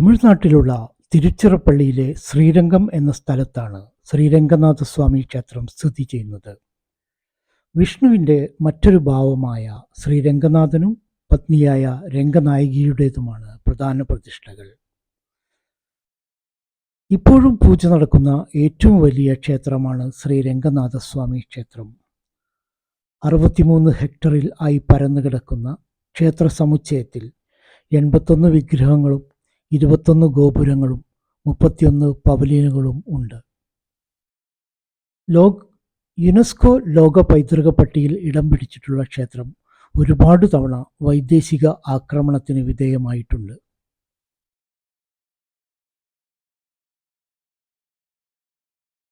തമിഴ്നാട്ടിലുള്ള തിരുച്ചിറപ്പള്ളിയിലെ ശ്രീരംഗം എന്ന സ്ഥലത്താണ് ശ്രീരംഗനാഥസ്വാമി ക്ഷേത്രം സ്ഥിതി ചെയ്യുന്നത്. വിഷ്ണുവിന്റെ മറ്റൊരു ഭാവമായ ശ്രീരംഗനാഥനും പത്നിയായ രംഗനായികയുടേതുമാണ് പ്രധാന പ്രതിഷ്ഠകൾ. ഇപ്പോഴും പൂജ നടക്കുന്ന ഏറ്റവും വലിയ ക്ഷേത്രമാണ് ശ്രീരംഗനാഥസ്വാമി ക്ഷേത്രം. അറുപത്തിമൂന്ന് ഹെക്ടറിൽ ആയി പരന്നു കിടക്കുന്ന ക്ഷേത്ര സമുച്ചയത്തിൽ എൺപത്തൊന്ന് വിഗ്രഹങ്ങളും ഇരുപത്തൊന്ന് ഗോപുരങ്ങളും മുപ്പത്തിയൊന്ന് പവലിയനുകളും ഉണ്ട്. ലോക് യുനെസ്കോ ലോക പൈതൃക പട്ടികയിൽ ഇടം പിടിച്ചിട്ടുള്ള ക്ഷേത്രം ഒരുപാട് തവണ വൈദേശിക ആക്രമണത്തിന് വിധേയമായിട്ടുണ്ട്.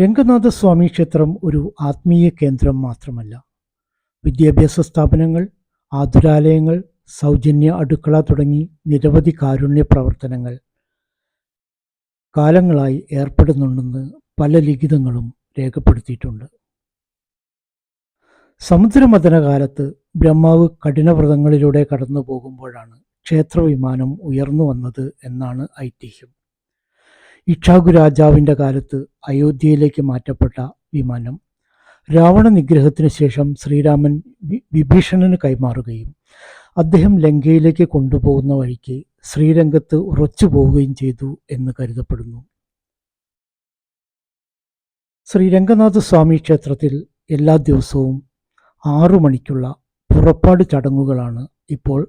രംഗനാഥസ്വാമി ക്ഷേത്രം ഒരു ആത്മീയ കേന്ദ്രം മാത്രമല്ല. വിദ്യാഭ്യാസ സ്ഥാപനങ്ങൾ ആതുരാലയങ്ങൾ സൗജന്യ അടുക്കള തുടങ്ങി നിരവധി കാരുണ്യ പ്രവർത്തനങ്ങൾ കാലങ്ങളായി ഏർപ്പെടുന്നുണ്ടെന്ന് പല ലിഖിതങ്ങളും രേഖപ്പെടുത്തിയിട്ടുണ്ട്. സമുദ്രമഥന കാലത്ത് ബ്രഹ്മാവ് കഠിനവ്രതങ്ങളിലൂടെ കടന്നു പോകുമ്പോഴാണ് ക്ഷേത്രവിമാനം ഉയർന്നു വന്നത് എന്നാണ് ഐതിഹ്യം. ഇക്ഷാഗു രാജാവിന്റെ കാലത്ത് അയോധ്യയിലേക്ക് മാറ്റപ്പെട്ട വിമാനം രാവണ നിഗ്രഹത്തിന് ശേഷം ശ്രീരാമൻ വിഭീഷണന് കൈമാറുകയും അദ്ദേഹം ലങ്കയിലേക്ക് കൊണ്ടുപോകുന്ന വഴിക്ക് ശ്രീരംഗത്ത് ഉറച്ചു പോവുകയും ചെയ്തു എന്ന് കരുതപ്പെടുന്നു. ശ്രീരംഗനാഥ സ്വാമി ക്ഷേത്രത്തിൽ എല്ലാ ദിവസവും ആറു മണിക്കുള്ള പുറപ്പാട് ചടങ്ങുകളാണ് ഇപ്പോൾ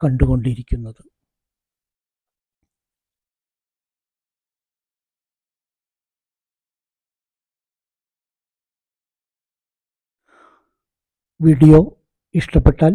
കണ്ടുകൊണ്ടിരിക്കുന്നത്. വീഡിയോ ഇഷ്ടപ്പെട്ടാൽ